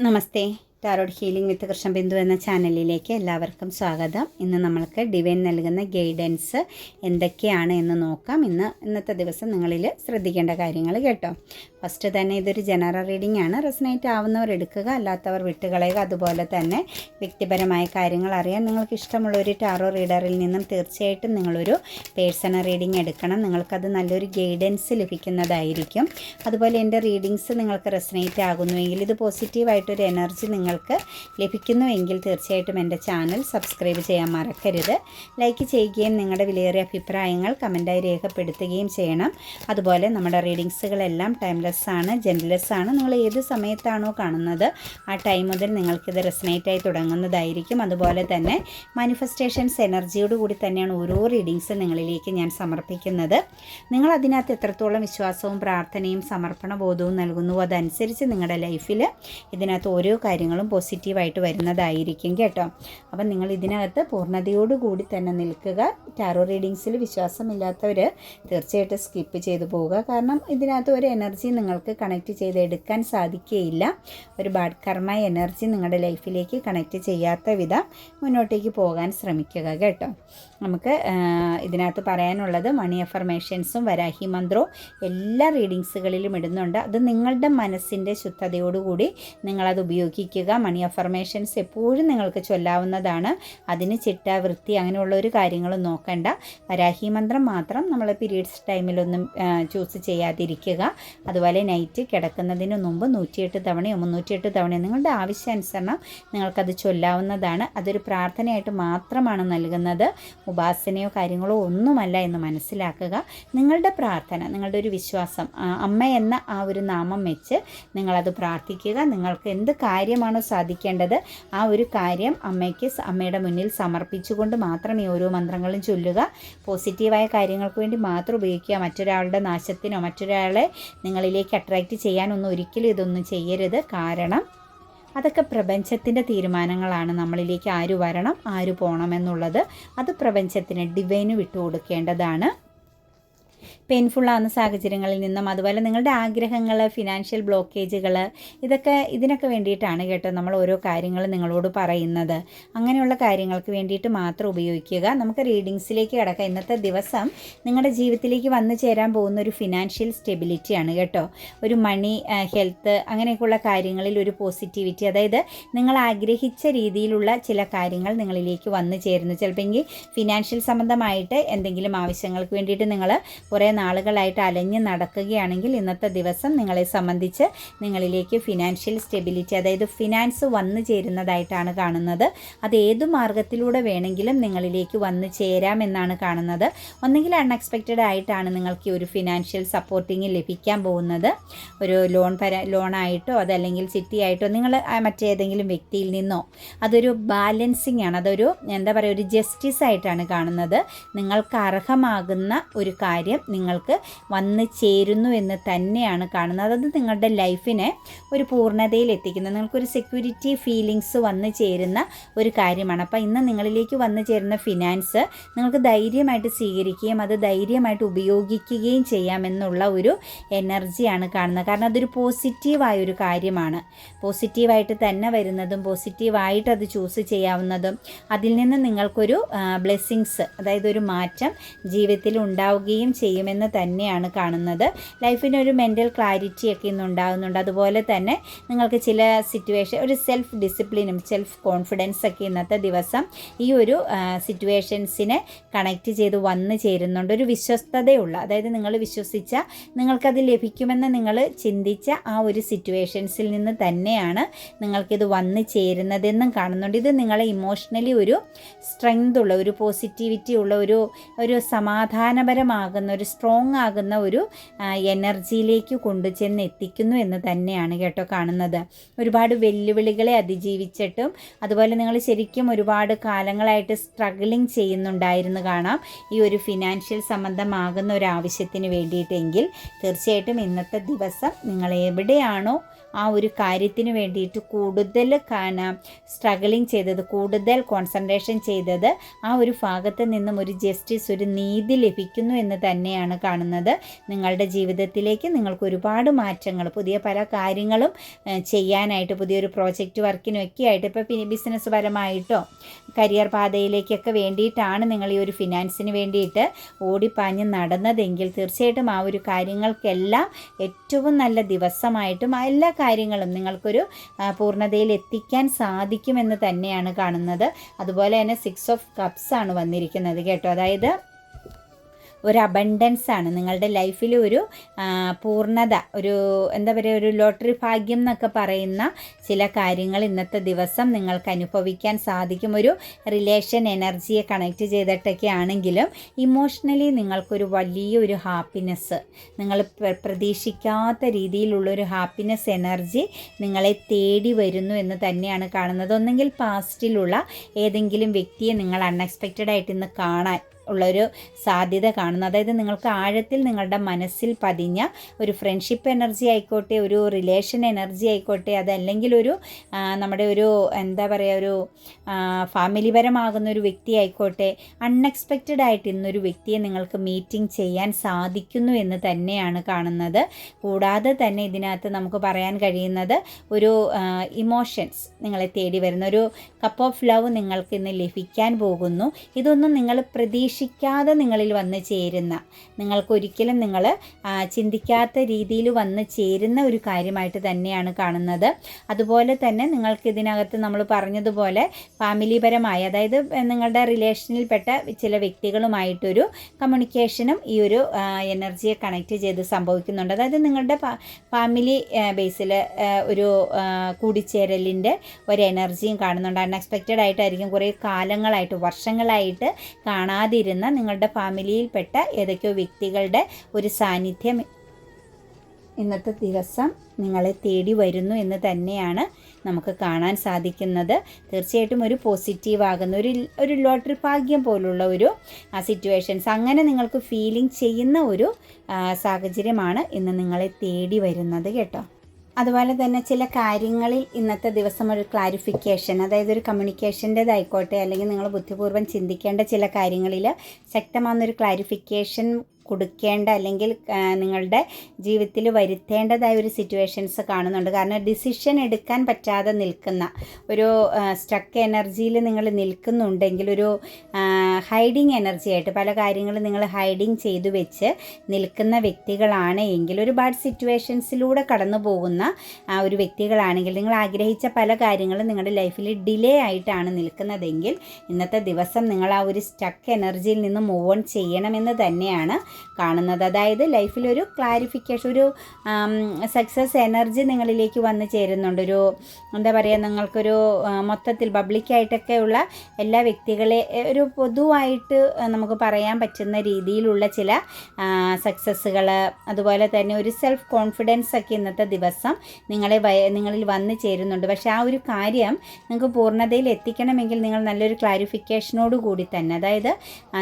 నమస్తే. Tarot healing വിത്ത് കൃഷ്ണബിന്ദു എന്ന ചാനലിലേക്ക് എല്ലാവർക്കും സ്വാഗതം. ഇന്ന് നമ്മൾക്ക് ഡിവൈൻ നൽകുന്ന ഗൈഡൻസ് എന്തൊക്കെയാണ് എന്ന് നോക്കാം. ഇന്ന് ഇന്നത്തെ ദിവസം നിങ്ങളിൽ ശ്രദ്ധിക്കേണ്ട കാര്യങ്ങൾ കേട്ടോ. ഫസ്റ്റ് തന്നെ ഇതൊരു ജനറൽ റീഡിംഗ് ആണ്. റെസനേറ്റ് ആവുന്നവർ എടുക്കുക അല്ലാത്തവർ വിട്ടുകളയുക. അതുപോലെ തന്നെ വ്യക്തിപരമായ കാര്യങ്ങൾ അറിയാൻ നിങ്ങൾക്ക് ഇഷ്ടമുള്ള ഒരു ടാറോ റീഡറിൽ നിന്നും തീർച്ചയായിട്ടും നിങ്ങളൊരു പേഴ്സണൽ റീഡിംഗ് എടുക്കണം. നിങ്ങൾക്കത് നല്ലൊരു ഗൈഡൻസ് ലഭിക്കുന്നതായിരിക്കും. അതുപോലെ എന്റെ റീഡിങ്സ് നിങ്ങൾക്ക് റെസനേറ്റ് ആകുന്നുവെങ്കിൽ ഇത് പോസിറ്റീവായിട്ടൊരു എനർജി നിങ്ങൾക്ക് ലഭിക്കുന്നുവെങ്കിൽ തീർച്ചയായിട്ടും എന്റെ ചാനൽ സബ്സ്ക്രൈബ് ചെയ്യാൻ മറക്കരുത്. ലൈക്ക് ചെയ്യുകയും നിങ്ങളുടെ വിലയേറിയ അഭിപ്രായങ്ങൾ കമന്റായി രേഖപ്പെടുത്തുകയും ചെയ്യണം. അതുപോലെ നമ്മുടെ റീഡിങ്സുകളെല്ലാം ടൈംലെസ് ആണ് ജെൻലെസ് ആണ്. നിങ്ങൾ ഏത് സമയത്താണോ കാണുന്നത് ആ ടൈം മുതൽ നിങ്ങൾക്കിത് റെസനേറ്റായി തുടങ്ങുന്നതായിരിക്കും. അതുപോലെ തന്നെ മാനിഫെസ്റ്റേഷൻസ് എനർജിയോട് കൂടി തന്നെയാണ് ഓരോ റീഡിങ്സ് നിങ്ങളിലേക്ക് ഞാൻ സമർപ്പിക്കുന്നത്. നിങ്ങൾ അതിനകത്ത് എത്രത്തോളം വിശ്വാസവും പ്രാർത്ഥനയും സമർപ്പണ ബോധവും നൽകുന്നുവോ അതനുസരിച്ച് നിങ്ങളുടെ ലൈഫിൽ ഇതിനകത്ത് ഓരോ കാര്യങ്ങളും പോസിറ്റീവായിട്ട് വരുന്നതായിരിക്കും കേട്ടോ. അപ്പം നിങ്ങൾ ഇതിനകത്ത് പൂർണതയോടുകൂടി തന്നെ നിൽക്കുക. ടാറോ റീഡിങ്സിൽ വിശ്വാസമില്ലാത്തവർ തീർച്ചയായിട്ടും സ്കിപ്പ് ചെയ്തു പോവുക. കാരണം ഇതിനകത്ത് ഒരു എനർജി നിങ്ങൾക്ക് കണക്ട് ചെയ്തെടുക്കാൻ സാധിക്കുകയില്ല ഒരു ബാഡ് കർമ്മ എനർജി നിങ്ങളുടെ ലൈഫിലേക്ക് കണക്ട് ചെയ്യാത്ത വിധം മുന്നോട്ടേക്ക് പോകാൻ ശ്രമിക്കുക കേട്ടോ. നമുക്ക് ഇതിനകത്ത് പറയാനുള്ളത് മണി അഫർമേഷൻസും വരാഹി മന്ത്രവും എല്ലാ റീഡിങ്സുകളിലും ഇടുന്നുണ്ട്. അത് നിങ്ങളുടെ മനസ്സിന്റെ ശുദ്ധതയോടുകൂടി നിങ്ങളത് ഉപയോഗിക്കുക. മണി അഫർമേഷൻസ് എപ്പോഴും നിങ്ങൾക്ക് ചൊല്ലാവുന്നതാണ്. അതിന് ചിട്ട വൃത്തി അങ്ങനെയുള്ള ഒരു കാര്യങ്ങളും നോക്കേണ്ട. വരാഹി മന്ത്രം മാത്രം നമ്മൾ പീരീഡ്സ് ടൈമിലൊന്നും ചൂസ് ചെയ്യാതിരിക്കുക. അതുപോലെ നൈറ്റ് കിടക്കുന്നതിന് മുമ്പ് നൂറ്റിയെട്ട് തവണയോ മുന്നൂറ്റിയെട്ട് തവണയോ നിങ്ങളുടെ ആവശ്യാനുസരണം നിങ്ങൾക്കത് ചൊല്ലാവുന്നതാണ്. അതൊരു പ്രാർത്ഥനയായിട്ട് മാത്രമാണ് നൽകുന്നത്. ഉപാസനയോ കാര്യങ്ങളോ ഒന്നുമല്ല എന്ന് മനസ്സിലാക്കുക. നിങ്ങളുടെ പ്രാർത്ഥന നിങ്ങളുടെ ഒരു വിശ്വാസം അമ്മ എന്ന ആ ഒരു നാമം വെച്ച് നിങ്ങളത് പ്രാർത്ഥിക്കുക. നിങ്ങൾക്ക് എന്ത് കാര്യമാണോ സാധിക്കേണ്ടത് ആ ഒരു കാര്യം അമ്മയ്ക്ക് അമ്മയുടെ മുന്നിൽ സമർപ്പിച്ചുകൊണ്ട് മാത്രം ഈ ഓരോ മന്ത്രങ്ങളും ചൊല്ലുക. പോസിറ്റീവായ കാര്യങ്ങൾക്ക് വേണ്ടി മാത്രം ഉപയോഗിക്കുക. മറ്റൊരാളുടെ നാശത്തിനോ മറ്റൊരാളെ നിങ്ങളിലേക്ക് അട്രാക്റ്റ് ചെയ്യാനൊന്നും ഒരിക്കലും ഇതൊന്നും ചെയ്യരുത്. കാരണം അതൊക്കെ പ്രപഞ്ചത്തിന്റെ തീരുമാനങ്ങളാണ്. നമ്മളിലേക്ക് ആര് വരണം ആര് പോകണം എന്നുള്ളത് അത് പ്രപഞ്ചത്തിന് ഡിവൈന് വിട്ടുകൊടുക്കേണ്ടതാണ്. പെയിൻഫുള്ളാകുന്ന സാഹചര്യങ്ങളിൽ നിന്നും അതുപോലെ നിങ്ങളുടെ ആഗ്രഹങ്ങൾ ഫിനാൻഷ്യൽ ബ്ലോക്കേജുകൾ ഇതൊക്കെ ഇതിനൊക്കെ വേണ്ടിയിട്ടാണ് കേട്ടോ നമ്മൾ ഓരോ കാര്യങ്ങൾ നിങ്ങളോട് പറയുന്നത്. അങ്ങനെയുള്ള കാര്യങ്ങൾക്ക് വേണ്ടിയിട്ട് മാത്രം ഉപയോഗിക്കുക. നമുക്ക് റീഡിങ്സിലേക്ക് കിടക്കാം. ഇന്നത്തെ ദിവസം നിങ്ങളുടെ ജീവിതത്തിലേക്ക് വന്നു ചേരാൻ പോകുന്ന ഒരു ഫിനാൻഷ്യൽ സ്റ്റെബിലിറ്റിയാണ് കേട്ടോ. ഒരു മണി ഹെൽത്ത് അങ്ങനെയൊക്കെയുള്ള കാര്യങ്ങളിൽ ഒരു പോസിറ്റിവിറ്റി അതായത് നിങ്ങൾ ആഗ്രഹിച്ച രീതിയിലുള്ള ചില കാര്യങ്ങൾ നിങ്ങളിലേക്ക് വന്നു ചേരുന്നു. ചിലപ്പോൾ ഫിനാൻഷ്യൽ സംബന്ധമായിട്ട് എന്തെങ്കിലും ആവശ്യങ്ങൾക്ക് വേണ്ടിയിട്ട് നിങ്ങൾ കുറേ നാളുകളായിട്ട് അലഞ്ഞ് നടക്കുകയാണെങ്കിൽ ഇന്നത്തെ ദിവസം നിങ്ങളെ സംബന്ധിച്ച് നിങ്ങളിലേക്ക് ഫിനാൻഷ്യൽ സ്റ്റെബിലിറ്റി അതായത് ഫിനാൻസ് വന്നു ചേരുന്നതായിട്ടാണ് കാണുന്നത്. അത് ഏതു മാർഗത്തിലൂടെ വേണമെങ്കിലും നിങ്ങളിലേക്ക് വന്നു ചേരാമെന്നാണ് കാണുന്നത്. ഒന്നെങ്കിൽ അൺഎക്സ്പെക്റ്റഡ് ആയിട്ടാണ് നിങ്ങൾക്ക് ഒരു ഫിനാൻഷ്യൽ സപ്പോർട്ടിങ് ലഭിക്കാൻ പോകുന്നത്. ഒരു ലോൺ പര ലോണായിട്ടോ അതല്ലെങ്കിൽ ചിട്ടിയായിട്ടോ നിങ്ങൾ മറ്റേതെങ്കിലും വ്യക്തിയിൽ നിന്നോ അതൊരു ബാലൻസിങ് ആണ്. അതൊരു എന്താ പറയുക ഒരു ജസ്റ്റിസ് ആയിട്ടാണ് കാണുന്നത്. നിങ്ങൾക്ക് അർഹമാകുന്ന ഒരു കാര്യം നിങ്ങൾക്ക് വന്ന് ചേരുന്നു എന്ന് തന്നെയാണ് കാണുന്നത്. അത് നിങ്ങളുടെ ലൈഫിനെ ഒരു പൂർണതയിൽ എത്തിക്കുന്നത് നിങ്ങൾക്കൊരു സെക്യൂരിറ്റി ഫീലിങ്സ് വന്ന് ചേരുന്ന ഒരു കാര്യമാണ്. അപ്പോൾ ഇന്ന് നിങ്ങളിലേക്ക് വന്നു ചേരുന്ന ഫിനാൻസ് നിങ്ങൾക്ക് ധൈര്യമായിട്ട് സ്വീകരിക്കുകയും അത് ധൈര്യമായിട്ട് ഉപയോഗിക്കുകയും ചെയ്യാമെന്നുള്ള ഒരു എനർജിയാണ് കാണുന്നത്. കാരണം അതൊരു പോസിറ്റീവായ ഒരു കാര്യമാണ്. പോസിറ്റീവായിട്ട് തന്നെ വരുന്നതും പോസിറ്റീവായിട്ട് അത് ചൂസ് ചെയ്യാവുന്നതും അതിൽ നിന്ന് നിങ്ങൾക്കൊരു ബ്ലെസ്സിങ്സ് അതായത് ഒരു മാറ്റം ജീവിതത്തിൽ ഉണ്ടാവുകയും ചെയ്യുമെന്ന് തന്നെയാണ് കാണുന്നത്. ലൈഫിന് ഒരു മെന്റൽ ക്ലാരിറ്റി ഒക്കെ ഇന്ന് ഉണ്ടാകുന്നുണ്ട്. അതുപോലെ തന്നെ നിങ്ങൾക്ക് ചില സിറ്റുവേഷൻ ഒരു സെൽഫ് ഡിസിപ്ലിനും സെൽഫ് കോൺഫിഡൻസ് ഒക്കെ ഇന്നത്തെ ദിവസം ഈ ഒരു സിറ്റുവേഷൻസിനെ കണക്റ്റ് ചെയ്ത് വന്നു ചേരുന്നുണ്ട്. ഒരു വിശ്വസ്തതയുള്ള അതായത് നിങ്ങൾ വിശ്വസിച്ച നിങ്ങൾക്കത് ലഭിക്കുമെന്ന് നിങ്ങൾ ചിന്തിച്ച ആ ഒരു സിറ്റുവേഷൻസിൽ നിന്ന് തന്നെയാണ് നിങ്ങൾക്കിത് വന്നു ചേരുന്നതെന്നും കാണുന്നുണ്ട്. ഇത് നിങ്ങളെ ഇമോഷണലി ഒരു സ്ട്രെങ്ത് ഉള്ള ഒരു പോസിറ്റിവിറ്റി ഉള്ള ഒരു ഒരു സമാധാനപരമാകുന്ന ഒരു സ്ട്രോങ് ആകുന്ന ഒരു എനർജിയിലേക്ക് കൊണ്ടുചെന്ന് എത്തിക്കുന്നു എന്ന് തന്നെയാണ് കേട്ടോ കാണുന്നത്. ഒരുപാട് വെല്ലുവിളികളെ അതിജീവിച്ചിട്ടും അതുപോലെ നിങ്ങൾ ശരിക്കും ഒരുപാട് കാലങ്ങളായിട്ട് സ്ട്രഗിളിങ് ചെയ്യുന്നുണ്ടായിരുന്നു കാണാം. ഈ ഒരു ഫിനാൻഷ്യൽ സംബന്ധമാകുന്ന ഒരു ആവശ്യത്തിന് വേണ്ടിയിട്ടെങ്കിൽ തീർച്ചയായിട്ടും ഇന്നത്തെ ദിവസം നിങ്ങൾ എവിടെയാണോ ആ ഒരു കാര്യത്തിന് വേണ്ടിയിട്ട് കൂടുതൽ സ്ട്രഗിളിങ് ചെയ്തത് കൂടുതൽ കോൺസെൻട്രേഷൻ ചെയ്തത് ആ ഒരു ഭാഗത്ത് നിന്നും ഒരു ജസ്റ്റിസ് ഒരു നീതി ലഭിക്കുന്നു എന്ന് തന്നെയാണ് കാണുന്നത്. നിങ്ങളുടെ ജീവിതത്തിലേക്ക് നിങ്ങൾക്ക് ഒരുപാട് മാറ്റങ്ങൾ പുതിയ പല കാര്യങ്ങളും ചെയ്യാനായിട്ട് പുതിയൊരു പ്രോജക്റ്റ് വർക്കിനൊക്കെ ആയിട്ട് ഇപ്പോൾ ബിസിനസ് പരമായിട്ടോ കരിയർ പാതയിലേക്കൊക്കെ വേണ്ടിയിട്ടാണ് നിങ്ങൾ ഈ ഒരു ഫിനാൻസിന് വേണ്ടിയിട്ട് ഓടിപ്പാഞ്ഞ് നടന്നതെങ്കിൽ തീർച്ചയായിട്ടും ആ ഒരു കാര്യങ്ങൾക്കെല്ലാം ഏറ്റവും നല്ല ദിവസമായിട്ടും എല്ലാ കാര്യങ്ങളും നിങ്ങൾക്കൊരു പൂർണതയിൽ എത്തിക്കാൻ സാധിക്കുമെന്ന് തന്നെയാണ് കാണുന്നത്. അതുപോലെ തന്നെ സിക്സ് ഓഫ് കപ്സ് ആണ് വന്നിരിക്കുന്നത് കേട്ടോ. അതായത് ഒരു അബണ്ടൻസ് ആണ്. നിങ്ങളുടെ ലൈഫിൽ ഒരു പൂർണത ഒരു എന്താ പറയുക ഒരു ലോട്ടറി ഭാഗ്യം എന്നൊക്കെ പറയുന്ന ചില കാര്യങ്ങൾ ഇന്നത്തെ ദിവസം നിങ്ങൾക്ക് അനുഭവിക്കാൻ സാധിക്കും. ഒരു റിലേഷൻ എനർജിയെ കണക്ട് ചെയ്തിട്ടൊക്കെ ആണെങ്കിലും ഇമോഷണലി നിങ്ങൾക്കൊരു വലിയൊരു ഹാപ്പിനെസ് നിങ്ങൾ പ്ര- പ്രതീക്ഷിക്കാത്ത രീതിയിലുള്ളൊരു ഹാപ്പിനെസ് എനർജി നിങ്ങളെ തേടി വരുന്നു എന്ന് തന്നെയാണ് കാണുന്നത്. ഒന്നെങ്കിൽ പാസ്റ്റിലുള്ള ഏതെങ്കിലും വ്യക്തിയെ നിങ്ങൾ അൺഎക്സ്പെക്റ്റഡ് ആയിട്ട് ഇന്ന് കാണാൻ ഉള്ളൊരു സാധ്യത കാണുന്നു. അതായത് നിങ്ങൾക്ക് ആഴത്തിൽ നിങ്ങളുടെ മനസ്സിൽ പതിഞ്ഞ ഒരു ഫ്രണ്ട്ഷിപ്പ് എനർജി ആയിക്കോട്ടെ ഒരു റിലേഷൻ എനർജി ആയിക്കോട്ടെ അതല്ലെങ്കിൽ ഒരു നമ്മുടെ ഒരു എന്താ പറയുക ഒരു ഫാമിലി പരമാകുന്ന ഒരു വ്യക്തി ആയിക്കോട്ടെ അൺഎക്സ്പെക്റ്റഡ് ആയിട്ട് ഇന്നൊരു വ്യക്തിയെ നിങ്ങൾക്ക് മീറ്റിംഗ് ചെയ്യാൻ സാധിക്കുന്നു എന്ന് തന്നെയാണ് കാണുന്നത്. കൂടാതെ തന്നെ ഇതിനകത്ത് നമുക്ക് പറയാൻ കഴിയുന്നത് ഒരു ഇമോഷൻസ് നിങ്ങളെ തേടി വരുന്ന ഒരു കപ്പ് ഓഫ് ലവ് നിങ്ങൾക്ക് ഇന്ന് ലഭിക്കാൻ പോകുന്നു. ഇതൊന്നും നിങ്ങൾ പ്രതീക്ഷിക്കാതെ നിങ്ങളിൽ വന്ന് ചേരുന്ന നിങ്ങൾക്കൊരിക്കലും നിങ്ങൾ ചിന്തിക്കാത്ത രീതിയിൽ വന്ന് ചേരുന്ന ഒരു കാര്യമായിട്ട് തന്നെയാണ് കാണുന്നത്. അതുപോലെ തന്നെ നിങ്ങൾക്ക് ഇതിനകത്ത് നമ്മൾ പറഞ്ഞതുപോലെ ഫാമിലിപരമായി അതായത് നിങ്ങളുടെ റിലേഷനിൽപ്പെട്ട ചില വ്യക്തികളുമായിട്ടൊരു കമ്മ്യൂണിക്കേഷനും ഈ ഒരു എനർജിയെ കണക്ട് ചെയ്ത് സംഭവിക്കുന്നുണ്ട്. അതായത് നിങ്ങളുടെ ഫാമിലി ബേസിൽ ഒരു കൂടിച്ചേരലിന്റെ ഒരു എനർജിയും കാണുന്നുണ്ട്. അൺഎക്സ്പെക്റ്റഡ് ആയിട്ടായിരിക്കും കുറേ കാലങ്ങളായിട്ട് വർഷങ്ങളായിട്ട് കാണാതിരുന്ന നിങ്ങളുടെ ഫാമിലിയിൽപ്പെട്ട ഏതൊക്കെയോ വ്യക്തികളുടെ ഒരു സാന്നിധ്യം ഇന്നത്തെ ദിവസം നിങ്ങളെ തേടി വരുന്നു എന്ന് തന്നെയാണ് നമുക്ക് കാണാൻ സാധിക്കുന്നത്. തീർച്ചയായിട്ടും ഒരു പോസിറ്റീവ് ആകുന്ന ഒരു ഒരു ലോട്ടറി ഭാഗ്യം പോലുള്ള ഒരു സിറ്റുവേഷൻസ് അങ്ങനെ നിങ്ങൾക്ക് ഫീലിംഗ് ചെയ്യുന്ന ഒരു സാഹചര്യമാണ് ഇന്ന് നിങ്ങളെ തേടി വരുന്നത് കേട്ടോ. അതുപോലെ തന്നെ ചില കാര്യങ്ങളിൽ ഇന്നത്തെ ദിവസം ഒരു ക്ലാരിഫിക്കേഷൻ അതായത് ഒരു കമ്മ്യൂണിക്കേഷന്റെതായിക്കോട്ടെ അല്ലെങ്കിൽ നിങ്ങൾ ബുദ്ധിപൂർവം ചിന്തിക്കേണ്ട ചില കാര്യങ്ങളിൽ ശക്തമാകുന്നൊരു ക്ലാരിഫിക്കേഷൻ കൊടുക്കേണ്ട അല്ലെങ്കിൽ നിങ്ങളുടെ ജീവിതത്തിൽ വരുത്തേണ്ടതായ ഒരു സിറ്റുവേഷൻസ് കാണുന്നുണ്ട്. കാരണം ഡിസിഷൻ എടുക്കാൻ പറ്റാതെ നിൽക്കുന്ന ഒരു സ്റ്റക്ക് എനർജിയിൽ നിങ്ങൾ നിൽക്കുന്നുണ്ടെങ്കിൽ ഒരു ഹൈഡിങ് എനർജി ആയിട്ട് പല കാര്യങ്ങളും നിങ്ങൾ ഹൈഡിങ് ചെയ്തു വെച്ച് നിൽക്കുന്ന വ്യക്തികളാണ് എങ്കിൽ ഒരുപാട് സിറ്റുവേഷൻസിലൂടെ കടന്നു പോകുന്ന ഒരു വ്യക്തികളാണെങ്കിൽ നിങ്ങൾ ആഗ്രഹിച്ച പല കാര്യങ്ങളും നിങ്ങളുടെ ലൈഫിൽ ഡിലേ ആയിട്ടാണ് നിൽക്കുന്നതെങ്കിൽ ഇന്നത്തെ ദിവസം നിങ്ങൾ ആ ഒരു സ്റ്റക്ക് എനർജിയിൽ നിന്ന് മൂവ് ഓൺ ചെയ്യണമെന്ന് തന്നെയാണ് കാണുന്നത്. അതായത് ലൈഫിലൊരു ക്ലാരിഫിക്കേഷൻ ഒരു സക്സസ് എനർജി നിങ്ങളിലേക്ക് വന്നു ചേരുന്നുണ്ട്. ഒരു എന്താ പറയുക നിങ്ങൾക്കൊരു മൊത്തത്തിൽ പബ്ലിക്കായിട്ടൊക്കെ ഉള്ള എല്ലാ വ്യക്തികളെ ഒരു പൊതുവായിട്ട് നമുക്ക് പറയാൻ പറ്റുന്ന രീതിയിലുള്ള ചില സക്സസ്സുകൾ അതുപോലെ തന്നെ ഒരു സെൽഫ് കോൺഫിഡൻസ് ഒക്കെ ഇന്നത്തെ ദിവസം നിങ്ങളെ നിങ്ങളിൽ വന്നു ചേരുന്നുണ്ട്. പക്ഷേ ആ ഒരു കാര്യം നിങ്ങൾക്ക് പൂർണതയിൽ എത്തിക്കണമെങ്കിൽ നിങ്ങൾ നല്ലൊരു ക്ലാരിഫിക്കേഷനോട് കൂടി തന്നെ. അതായത്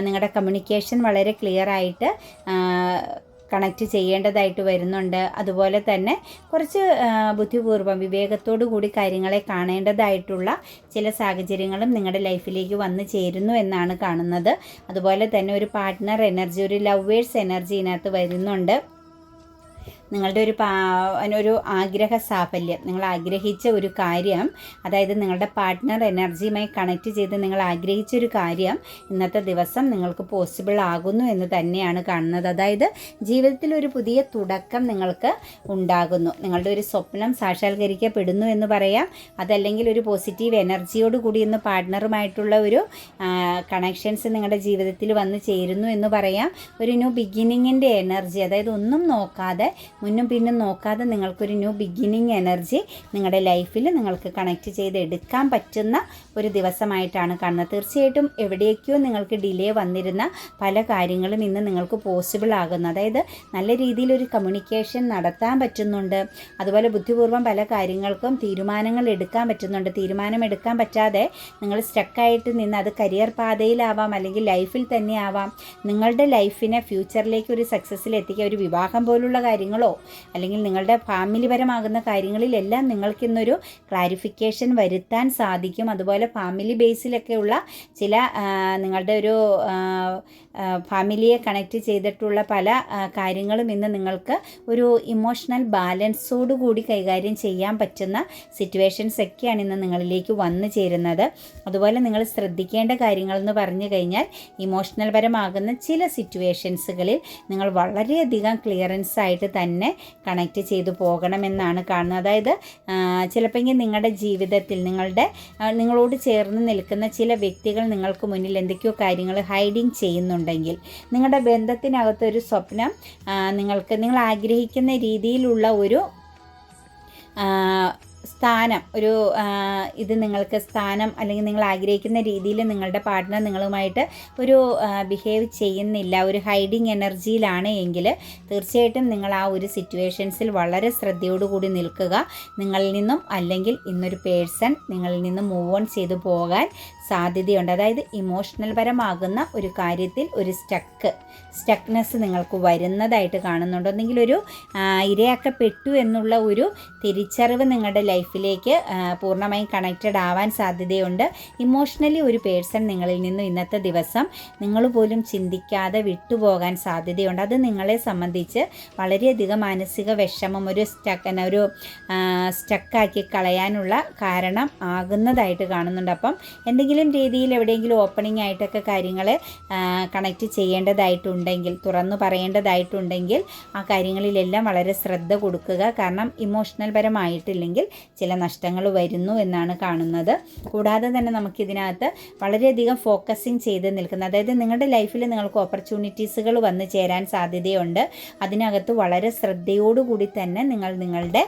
നിങ്ങളുടെ കമ്മ്യൂണിക്കേഷൻ വളരെ ക്ലിയർ ആയിട്ട് കണക്റ്റ് ചെയ്യേണ്ടതായിട്ട് വരുന്നുണ്ട്. അതുപോലെ തന്നെ കുറച്ച് ബുദ്ധിപൂർവം വിവേകത്തോടു കൂടി കാര്യങ്ങളെ കാണേണ്ടതായിട്ടുള്ള ചില സാഹചര്യങ്ങളും നിങ്ങളുടെ ലൈഫിലേക്ക് വന്നു ചേരുന്നു എന്നാണ് കാണുന്നത്. അതുപോലെ തന്നെ ഒരു പാർട്ട്ണർ എനർജി ഒരു ലവേഴ്സ് എനർജി ഇതിനകത്ത് വരുന്നുണ്ട്. നിങ്ങളുടെ ഒരു അതിനൊരു ആഗ്രഹ സാഫല്യം നിങ്ങൾ ആഗ്രഹിച്ച ഒരു കാര്യം അതായത് നിങ്ങളുടെ പാർട്ട്ണർ എനർജിയുമായി കണക്ട് ചെയ്ത് നിങ്ങൾ ആഗ്രഹിച്ച ഒരു കാര്യം ഇന്നത്തെ ദിവസം നിങ്ങൾക്ക് പോസിബിൾ ആകുന്നു എന്ന് തന്നെയാണ് കാണുന്നത്. അതായത് ജീവിതത്തിൽ ഒരു പുതിയ തുടക്കം നിങ്ങൾക്ക് ഉണ്ടാകുന്നു. നിങ്ങളുടെ ഒരു സ്വപ്നം സാക്ഷാത്കരിക്കപ്പെടുന്നു എന്ന് പറയാം. അതല്ലെങ്കിൽ ഒരു പോസിറ്റീവ് എനർജിയോട് കൂടി ഇന്ന് പാർട്ട്ണറുമായിട്ടുള്ള ഒരു കണക്ഷൻസ് നിങ്ങളുടെ ജീവിതത്തിൽ വന്ന് ചേരുന്നു എന്ന് പറയാം. ഒരു ന്യൂ ബിഗിനിങ്ങിന്റെ എനർജി അതായത് ഒന്നും നോക്കാതെ മുന്നും പിന്നും നോക്കാതെ നിങ്ങൾക്കൊരു ന്യൂ ബിഗിനിങ് എനർജി നിങ്ങളുടെ ലൈഫിൽ നിങ്ങൾക്ക് കണക്ട് ചെയ്ത് എടുക്കാൻ പറ്റുന്ന ഒരു ദിവസമായിട്ടാണ് കാണുന്നത്. തീർച്ചയായിട്ടും എവിടേക്കോ നിങ്ങൾക്ക് ഡിലേ വന്നിരുന്ന പല കാര്യങ്ങളും ഇന്ന് നിങ്ങൾക്ക് പോസിബിൾ ആകുന്നു. അതായത് നല്ല രീതിയിലൊരു കമ്മ്യൂണിക്കേഷൻ നടത്താൻ പറ്റുന്നുണ്ട്. അതുപോലെ ബുദ്ധിപൂർവം പല കാര്യങ്ങൾക്കും തീരുമാനങ്ങൾ എടുക്കാൻ പറ്റുന്നുണ്ട്. തീരുമാനം എടുക്കാൻ പറ്റാതെ നിങ്ങൾ സ്റ്റക്കായിട്ട് നിന്ന് അത് കരിയർ പാതയിലാവാം അല്ലെങ്കിൽ ലൈഫിൽ തന്നെ ആവാം. നിങ്ങളുടെ ലൈഫിനെ ഫ്യൂച്ചറിലേക്ക് ഒരു സക്സസ്സിൽ എത്തിക്കുക ഒരു വിവാഹം പോലുള്ള കാര്യങ്ങളോ കാര്യങ്ങളിലോ അല്ലെങ്കിൽ നിങ്ങളുടെ ഫാമിലി പരമാകുന്ന കാര്യങ്ങളിലെല്ലാം നിങ്ങൾക്കിന്നൊരു ക്ലാരിഫിക്കേഷൻ വരുത്താൻ സാധിക്കും. അതുപോലെ ഫാമിലി ബേസിലൊക്കെയുള്ള ചില നിങ്ങളുടെ ഒരു ഫാമിലിയെ കണക്റ്റ് ചെയ്തിട്ടുള്ള പല കാര്യങ്ങളും ഇന്ന് നിങ്ങൾക്ക് ഒരു ഇമോഷണൽ ബാലൻസോട് കൂടി കൈകാര്യം ചെയ്യാൻ പറ്റുന്ന സിറ്റുവേഷൻസ് ഒക്കെയാണ് ഇന്ന് നിങ്ങളിലേക്ക് വന്നു ചേരുന്നത്. അതുപോലെ നിങ്ങൾ ശ്രദ്ധിക്കേണ്ട കാര്യങ്ങൾ എന്ന് പറഞ്ഞു കഴിഞ്ഞാൽ ഇമോഷണൽ പരമാകുന്ന ചില സിറ്റുവേഷൻസുകളിൽ നിങ്ങൾ വളരെയധികം ക്ലിയറൻസ് ആയിട്ട് തന്നെ കണക്റ്റ് ചെയ്തു പോകണമെന്നാണ് കാണുന്നത്. അതായത് ചിലപ്പോൾ നിങ്ങളുടെ ജീവിതത്തിൽ നിങ്ങളുടെ നിങ്ങളോട് ചേർന്ന് നിൽക്കുന്ന ചില വ്യക്തികൾ നിങ്ങൾക്ക് മുന്നിൽ എന്തൊക്കെയോ കാര്യങ്ങൾ ഹൈഡിങ് ചെയ്യുന്നുണ്ടെങ്കിൽ നിങ്ങളുടെ ബന്ധത്തിനകത്തൊരു സ്വപ്നം നിങ്ങൾക്ക് നിങ്ങൾ ആഗ്രഹിക്കുന്ന രീതിയിലുള്ള ഒരു സ്ഥാനം ഒരു ഇത് നിങ്ങൾക്ക് സ്ഥാനം അല്ലെങ്കിൽ നിങ്ങൾ ആഗ്രഹിക്കുന്ന രീതിയിൽ നിങ്ങളുടെ പാർട്ട്ണർ നിങ്ങളുമായിട്ട് ഒരു ബിഹേവ് ചെയ്യുന്നില്ല ഒരു ഹൈഡിങ് എനർജിയിലാണ് എങ്കിൽ തീർച്ചയായിട്ടും നിങ്ങൾ ആ ഒരു സിറ്റുവേഷൻസിൽ വളരെ ശ്രദ്ധയോടുകൂടി നിൽക്കുക. നിങ്ങളിൽ നിന്നും അല്ലെങ്കിൽ ഇന്നൊരു പേഴ്സൺ നിങ്ങളിൽ നിന്നും മൂവ് ഓൺ ചെയ്തു പോകാൻ സാധ്യതയുണ്ട്. അതായത് ഇമോഷണൽ പരമാകുന്ന ഒരു കാര്യത്തിൽ ഒരു സ്റ്റക്ക് സ്റ്റക്നെസ് നിങ്ങൾക്ക് വരുന്നതായിട്ട് കാണുന്നുണ്ട്. എന്തെങ്കിലും ഒരു ഇരയാക്കപ്പെട്ടു എന്നുള്ള ഒരു തിരിച്ചറിവ് നിങ്ങളുടെ ലൈഫിലേക്ക് പൂർണമായും കണക്റ്റഡ് ആവാൻ സാധ്യതയുണ്ട്. ഇമോഷണലി ഒരു പേഴ്സൺ നിങ്ങളിൽ നിന്നും ഇന്നത്തെ ദിവസം നിങ്ങൾ പോലും ചിന്തിക്കാതെ വിട്ടുപോകാൻ സാധ്യതയുണ്ട്. അത് നിങ്ങളെ സംബന്ധിച്ച് വളരെയധികം മാനസിക വിഷമം ഒരു സ്റ്റക്ക് ഒരു സ്റ്റക്കാക്കി കളയാനുള്ള കാരണം ആകുന്നതായിട്ട് കാണുന്നുണ്ട്. അപ്പം എന്തെങ്കിലും ഏതെങ്കിലും രീതിയിൽ എവിടെയെങ്കിലും ഓപ്പണിംഗ് ആയിട്ടൊക്കെ കാര്യങ്ങൾ കണക്ട് ചെയ്യേണ്ടതായിട്ടുണ്ടെങ്കിൽ തുറന്നു പറയേണ്ടതായിട്ടുണ്ടെങ്കിൽ ആ കാര്യങ്ങളിലെല്ലാം വളരെ ശ്രദ്ധ കൊടുക്കുക. കാരണം ഇമോഷണൽ പരമായിട്ടില്ലെങ്കിൽ ചില നഷ്ടങ്ങൾ വരുന്നു എന്നാണ് കാണുന്നത്. കൂടാതെ തന്നെ നമുക്കിതിനകത്ത് വളരെയധികം ഫോക്കസിങ് ചെയ്ത് നിൽക്കുന്നത് അതായത് നിങ്ങളുടെ ലൈഫിൽ നിങ്ങൾക്ക് ഓപ്പർച്യൂണിറ്റീസുകൾ വന്നു ചേരാൻ സാധ്യതയുണ്ട്. അതിനകത്ത് വളരെ ശ്രദ്ധയോടുകൂടി തന്നെ നിങ്ങൾ നിങ്ങളുടെ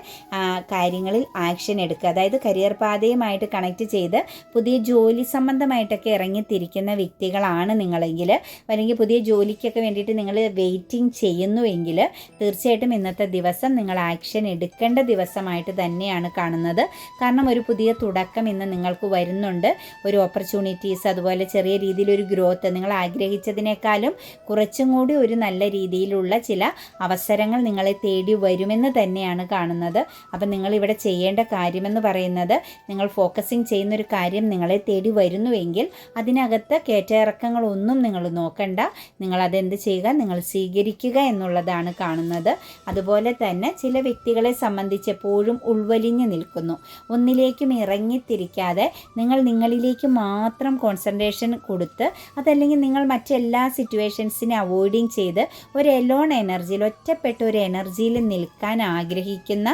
കാര്യങ്ങളിൽ ആക്ഷൻ എടുക്കുക. അതായത് കരിയർ പാതയുമായിട്ട് കണക്ട് ചെയ്ത് പുതിയ ജോലി സംബന്ധമായിട്ടൊക്കെ ഇറങ്ങിത്തിരിക്കുന്ന വ്യക്തികളാണ് നിങ്ങളെങ്കിൽ. അല്ലെങ്കിൽ പുതിയ ജോലിക്കൊക്കെ വേണ്ടിയിട്ട് നിങ്ങൾ വെയിറ്റിംഗ് ചെയ്യുന്നുവെങ്കിൽ തീർച്ചയായിട്ടും ഇന്നത്തെ ദിവസം നിങ്ങൾ ആക്ഷൻ എടുക്കേണ്ട ദിവസമായിട്ട് തന്നെയാണ് കാണുന്നത്. കാരണം ഒരു പുതിയ തുടക്കം ഇന്ന് നിങ്ങൾക്ക് വരുന്നുണ്ട്. ഒരു ഓപ്പർച്യൂണിറ്റീസ് അതുപോലെ ചെറിയ രീതിയിലൊരു ഗ്രോത്ത് നിങ്ങൾ ആഗ്രഹിച്ചതിനേക്കാളും കുറച്ചും കൂടി ഒരു നല്ല രീതിയിലുള്ള ചില അവസരങ്ങൾ നിങ്ങളെ തേടി വരുമെന്ന് തന്നെയാണ് കാണുന്നത്. അപ്പം നിങ്ങൾ ഇവിടെ ചെയ്യേണ്ട കാര്യമെന്ന് പറയുന്നത് നിങ്ങൾ ഫോക്കസിങ് ചെയ്യുന്ന ഒരു കാര്യം നിങ്ങളെ തേടി വരും. വരുന്നുവെങ്കിൽ അതിനകത്ത് കയറ്റയിറക്കങ്ങളൊന്നും നിങ്ങൾ നോക്കണ്ട. നിങ്ങൾ അതെന്ത് ചെയ്യുക? നിങ്ങൾ സ്വീകരിക്കുക എന്നുള്ളതാണ് കാണുന്നത്. അതുപോലെ തന്നെ ചില വ്യക്തികളെ സംബന്ധിച്ച് എപ്പോഴും ഉൾവലിഞ്ഞു നിൽക്കുന്നു. ഒന്നിലേക്കും ഇറങ്ങിത്തിരിക്കാതെ നിങ്ങൾ നിങ്ങളിലേക്ക് മാത്രം കോൺസെൻട്രേഷൻ കൊടുത്ത് അതല്ലെങ്കിൽ നിങ്ങൾ മറ്റെല്ലാ സിറ്റുവേഷൻസിനെ അവോയ്ഡിങ് ചെയ്ത് ഒരു എലോൺ എനർജിയിൽ ഒറ്റപ്പെട്ട ഒരു എനർജിയിൽ നിൽക്കാൻ ആഗ്രഹിക്കുന്ന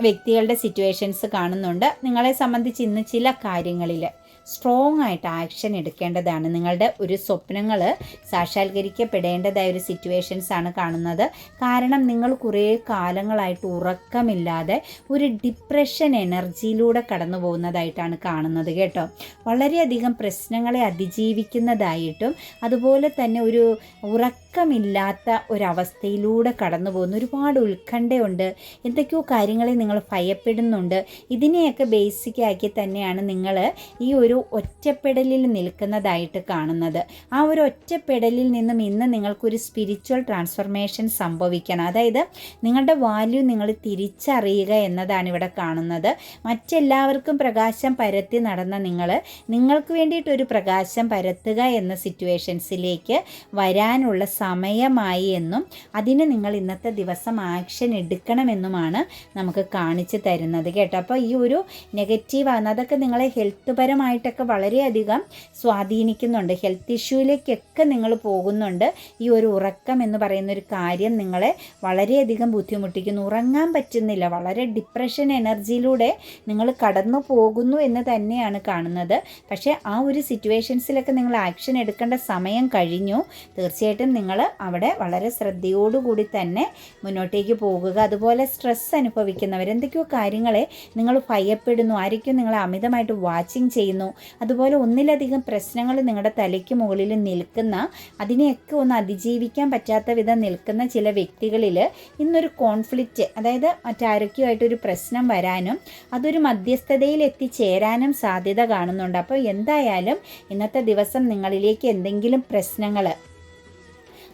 വ്യക്തികളുടെ സിറ്റുവേഷൻസ് കാണുന്നുണ്ട്. നിങ്ങളെ സംബന്ധിച്ച് ഇന്ന് ചില കാര്യങ്ങളിൽ സ്ട്രോങ് ആയിട്ട് ആക്ഷൻ എടുക്കേണ്ടതാണ്. നിങ്ങളുടെ ഒരു സ്വപ്നങ്ങൾ സാക്ഷാത്കരിക്കപ്പെടേണ്ടതായ ഒരു സിറ്റുവേഷൻസ് ആണ് കാണുന്നത്. കാരണം നിങ്ങൾ കുറേ കാലങ്ങളായിട്ട് ഉറക്കമില്ലാതെ ഒരു ഡിപ്രഷൻ എനർജിയിലൂടെ കടന്നു പോകുന്നതായിട്ടാണ് കാണുന്നത് കേട്ടോ. വളരെയധികം പ്രശ്നങ്ങളെ അതിജീവിക്കുന്നതായിട്ടും അതുപോലെ തന്നെ ഒരു ഉറക്കമില്ലാത്ത ഒരവസ്ഥയിലൂടെ കടന്നു പോകുന്ന ഒരുപാട് ഉത്കണ്ഠയുണ്ട്. എന്തൊക്കെയോ കാര്യങ്ങളെ നിങ്ങൾ ഭയപ്പെടുന്നുണ്ട്. ഇതിനെയൊക്കെ ബേസിക്കാക്കി തന്നെയാണ് നിങ്ങൾ ഈ ഒരു ഒറ്റപ്പെടലിൽ നിൽക്കുന്നതായിട്ട് കാണുന്നത്. ആ ഒരു ഒറ്റപ്പെടലിൽ നിന്നും ഇന്ന് നിങ്ങൾക്കൊരു സ്പിരിച്വൽ ട്രാൻസ്ഫർമേഷൻ സംഭവിക്കണം. അതായത് നിങ്ങളുടെ വാല്യൂ നിങ്ങൾ തിരിച്ചറിയുക എന്നതാണ് ഇവിടെ കാണുന്നത്. മറ്റെല്ലാവർക്കും പ്രകാശം പരത്തി നടന്ന നിങ്ങൾ നിങ്ങൾക്ക് വേണ്ടിയിട്ടൊരു പ്രകാശം പരത്തുക എന്ന സിറ്റുവേഷൻസിലേക്ക് വരാനുള്ള സമയമായി എന്നും അതിന് നിങ്ങൾ ഇന്നത്തെ ദിവസം ആക്ഷൻ എടുക്കണമെന്നുമാണ് നമുക്ക് കാണിച്ചു തരുന്നത് കേട്ടോ. അപ്പോൾ ഈ ഒരു നെഗറ്റീവ് ആകുന്ന അതൊക്കെ നിങ്ങളെ ഹെൽത്ത് ആയിട്ടൊക്കെ വളരെയധികം സ്വാധീനിക്കുന്നുണ്ട്. ഹെൽത്ത് ഇഷ്യൂയിലേക്കൊക്കെ നിങ്ങൾ പോകുന്നുണ്ട്. ഈ ഒരു ഉറക്കം എന്ന് പറയുന്ന ഒരു കാര്യം നിങ്ങളെ വളരെയധികം ബുദ്ധിമുട്ടിക്കുന്നു. ഉറങ്ങാൻ പറ്റുന്നില്ല. വളരെ ഡിപ്രഷൻ എനർജിയിലൂടെ നിങ്ങൾ കടന്നു പോകുന്നു എന്ന് തന്നെയാണ് കാണുന്നത്. പക്ഷേ ആ ഒരു സിറ്റുവേഷൻസിലൊക്കെ നിങ്ങൾ ആക്ഷൻ എടുക്കേണ്ട സമയം കഴിഞ്ഞു. തീർച്ചയായിട്ടും നിങ്ങൾ അവിടെ വളരെ ശ്രദ്ധയോടുകൂടി തന്നെ മുന്നോട്ടേക്ക് പോകുക. അതുപോലെ സ്ട്രെസ് അനുഭവിക്കുന്നവർ എന്തൊക്കെയോ കാര്യങ്ങളെ നിങ്ങൾ ഭയപ്പെടുന്നു. ആയിരിക്കും നിങ്ങൾ അമിതമായിട്ട് വാച്ചിങ് ചെയ്യുന്നു. അതുപോലെ ഒന്നിലധികം പ്രശ്നങ്ങൾ നിങ്ങളുടെ തലയ്ക്ക് മുകളിൽ നിൽക്കുന്ന അതിനെയൊക്കെ ഒന്ന് അതിജീവിക്കാൻ പറ്റാത്ത വിധം നിൽക്കുന്ന ചില വ്യക്തികളിൽ ഇന്നൊരു കോൺഫ്ലിക്റ്റ് അതായത് മറ്റാരൊക്കെയുമായിട്ടൊരു പ്രശ്നം വരാനും അതൊരു മധ്യസ്ഥതയിൽ എത്തിച്ചേരാനും സാധ്യത കാണുന്നുണ്ട്. അപ്പോൾ എന്തായാലും ഇന്നത്തെ ദിവസം നിങ്ങളിലേക്ക് എന്തെങ്കിലും പ്രശ്നങ്ങൾ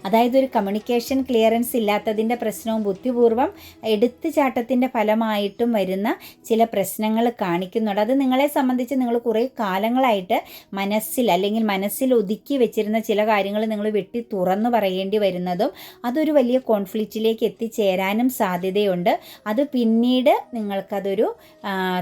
അതായത് ഒരു കമ്മ്യൂണിക്കേഷൻ ക്ലിയറൻസ് ഇല്ലാത്തതിന്റെ പ്രശ്നവും ബുദ്ധിപൂർവം എടുത്തുചാട്ടത്തിന്റെ ഫലമായിട്ടും വരുന്ന ചില പ്രശ്നങ്ങൾ കാണിക്കുന്നുണ്ട്. അത് നിങ്ങളെ സംബന്ധിച്ച് നിങ്ങൾ കുറേ കാലങ്ങളായിട്ട് മനസ്സിൽ അല്ലെങ്കിൽ മനസ്സിൽ ഒതുക്കി വെച്ചിരുന്ന ചില കാര്യങ്ങൾ നിങ്ങൾ വെട്ടി തുറന്നു പറയേണ്ടി വരുന്നതും അതൊരു വലിയ കോൺഫ്ലിക്റ്റിലേക്ക് എത്തിച്ചേരാനും സാധ്യതയുണ്ട്. അത് പിന്നീട് നിങ്ങൾക്കതൊരു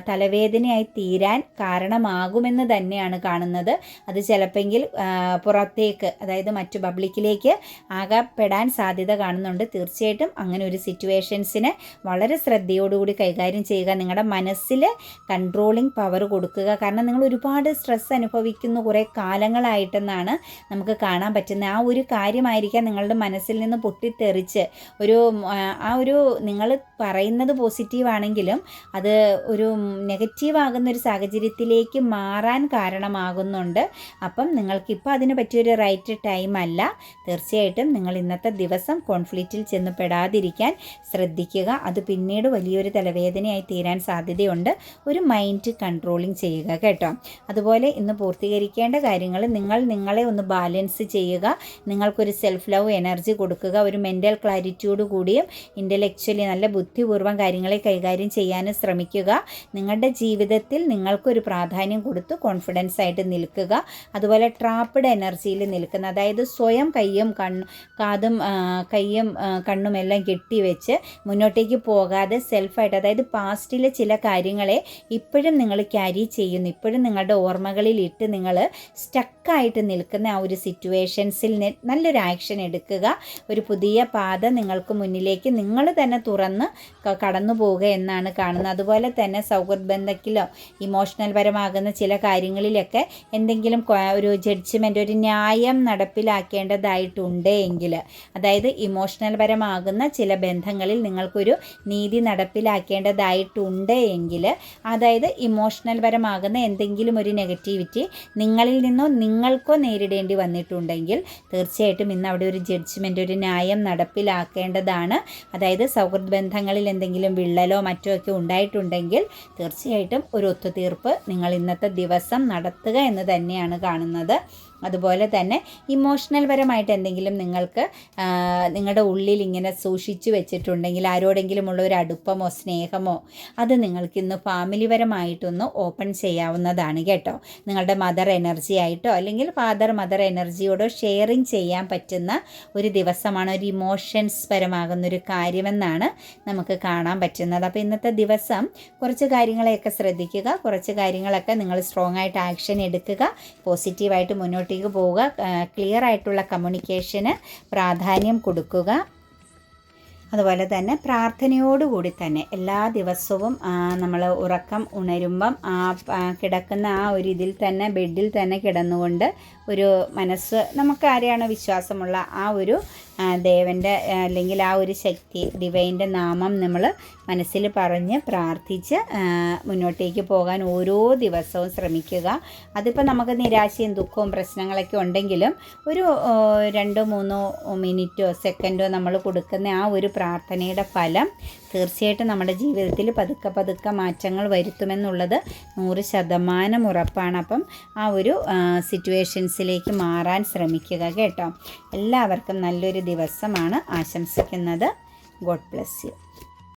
തലവേദനയായി തീരാൻ കാരണമാകുമെന്ന് തന്നെയാണ് കാണുന്നത്. അത് ചിലപ്പെങ്കിൽ ആ, പുറത്തേക്ക് അതായത് മറ്റു പബ്ലിക്കിലേക്ക് ആകപ്പെടാൻ സാധ്യത കാണുന്നുണ്ട്. തീർച്ചയായിട്ടും അങ്ങനെ ഒരു സിറ്റുവേഷൻസിനെ വളരെ ശ്രദ്ധയോടുകൂടി കൈകാര്യം ചെയ്യുക നിങ്ങളുടെ മനസ്സിൽ കൺട്രോളിങ് പവർ കൊടുക്കുക. കാരണം നിങ്ങൾ ഒരുപാട് സ്ട്രെസ് അനുഭവിക്കുന്ന. കുറേ കാലങ്ങളായിട്ടെന്നാണ് നമുക്ക് കാണാൻ പറ്റുന്നത്. ആ ഒരു കാര്യമായിരിക്കാം നിങ്ങളുടെ മനസ്സിൽ നിന്ന് പൊട്ടിത്തെറിച്ച് ഒരു ആ, ഒരു നിങ്ങൾ പറയുന്നത് പോസിറ്റീവാണെങ്കിലും അത് ഒരു നെഗറ്റീവ് ആകുന്ന ഒരു സാഹചര്യത്തിലേക്ക് മാറാൻ കാരണമാകുന്നുണ്ട്. അപ്പം നിങ്ങൾക്കിപ്പോൾ അതിന് പറ്റിയൊരു റൈറ്റ് ടൈം അല്ല. തീർച്ചയായിട്ടും നിങ്ങൾ ഇന്നത്തെ ദിവസം കോൺഫ്ലിക്റ്റിൽ ചെന്ന് പെടാതിരിക്കാൻ ശ്രദ്ധിക്കുക. അത് പിന്നീട് വലിയൊരു തലവേദനയായി തീരാൻ സാധ്യതയുണ്ട്. ഒരു മൈൻഡ് കൺട്രോളിങ് ചെയ്യുക കേട്ടോ. അതുപോലെ ഇന്ന് പൂർത്തീകരിക്കേണ്ട കാര്യങ്ങൾ നിങ്ങൾ നിങ്ങളെ ഒന്ന് ബാലൻസ് ചെയ്യുക. നിങ്ങൾക്കൊരു സെൽഫ് ലവ് എനർജി കൊടുക്കുക. ഒരു മെന്റൽ ക്ലാരിറ്റിയോട് കൂടിയും ഇന്റലക്ച്വലി നല്ല ബുദ്ധിപൂർവം കാര്യങ്ങളെ കൈകാര്യം ചെയ്യാനും ശ്രമിക്കുക. നിങ്ങളുടെ ജീവിതത്തിൽ നിങ്ങൾക്കൊരു പ്രാധാന്യം കൊടുത്ത് കോൺഫിഡൻസ് ആയിട്ട് നിൽക്കുക. അതുപോലെ ട്രാപ്പഡ് എനർജിയിൽ നിൽക്കുന്ന അതായത് സ്വയം കയ്യും കണ്ണും കാതും കയ്യും കണ്ണും എല്ലാം കെട്ടിവെച്ച് മുന്നോട്ടേക്ക് പോകാതെ സെൽഫായിട്ട് അതായത് പാസ്റ്റിലെ ചില കാര്യങ്ങളെ ഇപ്പോഴും നിങ്ങൾ ക്യാരി ചെയ്യുന്നു. ഇപ്പോഴും നിങ്ങളുടെ ഓർമ്മകളിൽ ഇട്ട് നിങ്ങൾ സ്റ്റക്കായിട്ട് നിൽക്കുന്ന ആ ഒരു സിറ്റുവേഷൻസിൽ നല്ലൊരു ആക്ഷൻ എടുക്കുക. ഒരു പുതിയ പാത നിങ്ങൾക്ക് മുന്നിലേക്ക് നിങ്ങൾ തന്നെ തുറന്ന് കടന്നു പോവുക എന്നാണ് കാണുന്നത്. അതുപോലെ തന്നെ സൗഹൃദ ബന്ധത്തിലോ ഇമോഷണൽ പരമാകുന്ന ചില കാര്യങ്ങളിലൊക്കെ എന്തെങ്കിലും ഒരു ജഡ്ജ്മെന്റ് ഒരു ന്യായം നടപ്പിലാക്കേണ്ടതായിട്ടുണ്ട്. എങ്കിൽ അതായത് ഇമോഷണൽ പരമാകുന്ന ചില ബന്ധങ്ങളിൽ നിങ്ങൾക്കൊരു നീതി നടപ്പിലാക്കേണ്ടതായിട്ടുണ്ട് എങ്കിൽ അതായത് ഇമോഷണൽ പരമാകുന്ന എന്തെങ്കിലും ഒരു നെഗറ്റിവിറ്റി നിങ്ങളിൽ നിന്നോ നിങ്ങൾക്കോ നേരിടേണ്ടി വന്നിട്ടുണ്ടെങ്കിൽ തീർച്ചയായിട്ടും ഇന്ന് അവിടെ ഒരു ജഡ്ജ്മെന്റ് ഒരു ന്യായം നടപ്പിലാക്കേണ്ടതാണ്. അതായത് സൗഹൃദ ബന്ധങ്ങളിൽ എന്തെങ്കിലും വിള്ളലോ മറ്റോ ഒക്കെ ഉണ്ടായിട്ടുണ്ടെങ്കിൽ തീർച്ചയായിട്ടും ഒരു ഒത്തുതീർപ്പ് നിങ്ങൾ ഇന്നത്തെ ദിവസം നടത്തുക എന്ന് തന്നെയാണ് കാണുന്നത്. അതുപോലെ തന്നെ ഇമോഷണൽ പരമായിട്ട് എന്തെങ്കിലും നിങ്ങൾക്ക് നിങ്ങളുടെ ഉള്ളിൽ ഇങ്ങനെ സൂക്ഷിച്ചു വെച്ചിട്ടുണ്ടെങ്കിൽ ആരോടെങ്കിലും ഉള്ള ഒരു അടുപ്പമോ സ്നേഹമോ അത് നിങ്ങൾക്ക് ഇന്ന് ഫാമിലി പരമായിട്ടൊന്ന് ഓപ്പൺ ചെയ്യാവുന്നതാണ് കേട്ടോ. നിങ്ങളുടെ മദർ എനർജി ആയിട്ടോ അല്ലെങ്കിൽ ഫാദർ മദർ എനർജിയോടോ ഷെയറിങ് ചെയ്യാൻ പറ്റുന്ന ഒരു ദിവസമാണ് ഒരു ഇമോഷൻസ് പരമാകുന്ന ഒരു കാര്യമെന്നാണ് നമുക്ക് കാണാൻ പറ്റുന്നത്. അപ്പോൾ ഇന്നത്തെ ദിവസം കുറച്ച് കാര്യങ്ങളെയൊക്കെ ശ്രദ്ധിക്കുക കുറച്ച് കാര്യങ്ങളൊക്കെ നിങ്ങൾ സ്ട്രോങ് ആയിട്ട് ആക്ഷൻ എടുക്കുക പോസിറ്റീവായിട്ട് മുന്നോട്ടേക്ക് പോവുക. ക്ലിയർ ആയിട്ടുള്ള കമ്മ്യൂണിക്കേഷന് പ്രാധാന്യം കൊടുക്കുക. അതുപോലെ തന്നെ പ്രാർത്ഥനയോടുകൂടി തന്നെ എല്ലാ ദിവസവും നമ്മൾ ഉറക്കം ഉണരുമ്പം കിടക്കുന്ന ആ ഒരു ഇതിൽ തന്നെ ബെഡിൽ തന്നെ കിടന്നുകൊണ്ട് ഒരു മനസ്സ് നമുക്ക് ആരെയാണോ വിശ്വാസമുള്ള ആ ഒരു ദേവന്റെ അല്ലെങ്കിൽ ആ ഒരു ശക്തി ഡിവൈന്റെ നാമം നമ്മൾ മനസ്സിൽ പറഞ്ഞ് പ്രാർത്ഥിച്ച് മുന്നോട്ടേക്ക് പോകാൻ ഓരോ ദിവസവും ശ്രമിക്കുക. അതിപ്പോൾ നമുക്ക് നിരാശയും ദുഃഖവും പ്രശ്നങ്ങളൊക്കെ ഉണ്ടെങ്കിലും ഒരു രണ്ടോ മൂന്നോ മിനിറ്റോ സെക്കൻഡോ നമ്മൾ കൊടുക്കുന്ന ആ ഒരു പ്രാർത്ഥനയുടെ ഫലം തീർച്ചയായിട്ടും നമ്മുടെ ജീവിതത്തിൽ പതുക്കെ പതുക്കെ മാറ്റങ്ങൾ വരുത്തുമെന്നുള്ളത് നൂറ് ശതമാനം ഉറപ്പാണ്. അപ്പം ആ ഒരു സിറ്റുവേഷൻസിലേക്ക് മാറാൻ ശ്രമിക്കുക കേട്ടോ. എല്ലാവർക്കും നല്ലൊരു ദിവസമാണ്. ആശംസിക്കുന്നത്. God bless you